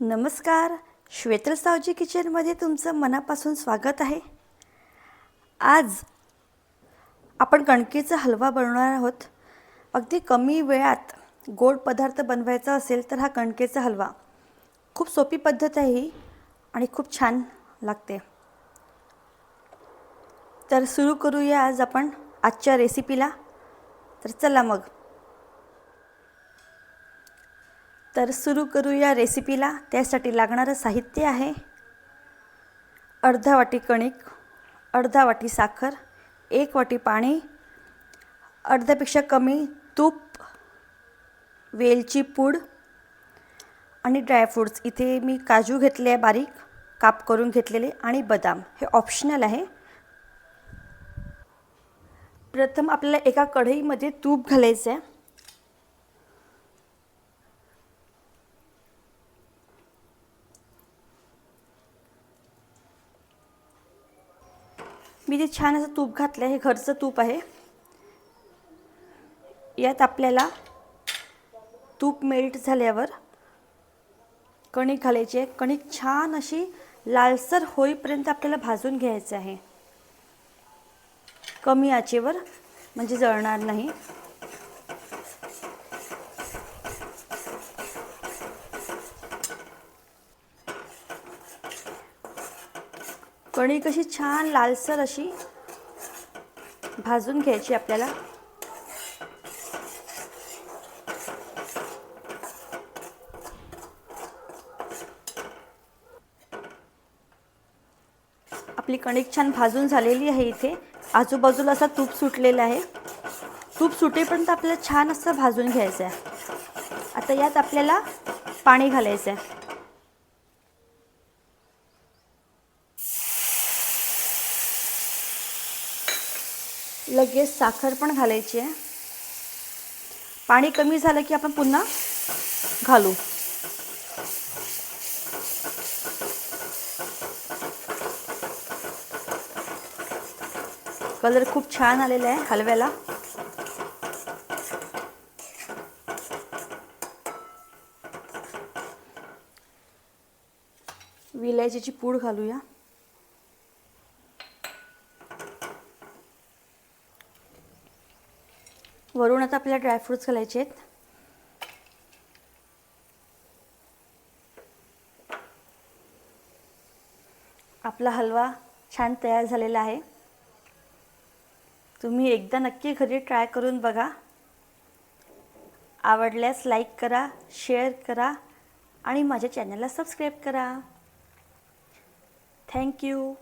नमस्कार. श्वेतल सावजी किचनमध्ये तुमचं मनापासून स्वागत आहे. आज आपण कणकेचा हलवा बनवणार आहोत. अगदी कमी वेळात गोड पदार्थ बनवायचा असेल तर हा कणकेचा हलवा खूप सोपी पद्धत आहे ही आणि खूप छान लागते. तर सुरू करूया आज आपण आजच्या रेसिपीला तर चला मग. तर सुरू करूया रेसिपीला. त्यासाठी लागणारं साहित्य आहे अर्धा वाटी कणिक अर्धा वाटी साखर एक वाटी पाणी अर्ध्यापेक्षा कमी तूप वेलची पूड आणि ड्रायफ्रूट्स इथे मी काजू घेतले आहे बारीक काप करून घेतलेले आणि बदाम. हे ऑप्शनल आहे. प्रथम आपल्याला एका कढईमध्ये तूप घालायचं आहे. मी ते छान असं तूप घातलं आहे हे घरचं तूप आहे यात आपल्याला तूप मेल्ट झाल्यावर कणिक घालायची आहे. कणिक छान अशी लालसर होईपर्यंत आपल्याला भाजून घ्यायचं आहे. कमी आचेवर म्हणजे जळणार नाही. कणिक अशी छान लालसर अशी भाजून घ्यायची आपल्याला. आपली कणिक छान भाजून झालेली आहे इथे. आजूबाजूला असा तूप सुटलेला आहे. तूप सुटेपर्यंत आपल्याला छान असं भाजून घ्यायचं आहे आता यात आपल्याला पाणी घालायचं आहे लगेच साखर पण घालायची आहे. पाणी कमी झालं की आपण पुन्हा घालू. कलर खूप छान आलेला आहे हलव्याला. विलायचीची पूड घालूया. वरून आता आपल्याला ड्रायफ्रूट्स घालायचे आहेत. आपला हलवा छान तयार झालेला आहे. तुम्ही एकदा नक्की घरी ट्राय करून बघा. आवडल्यास लाईक करा शेअर करा आणि माझ्या चॅनलला सबस्क्राईब करा. थँक्यू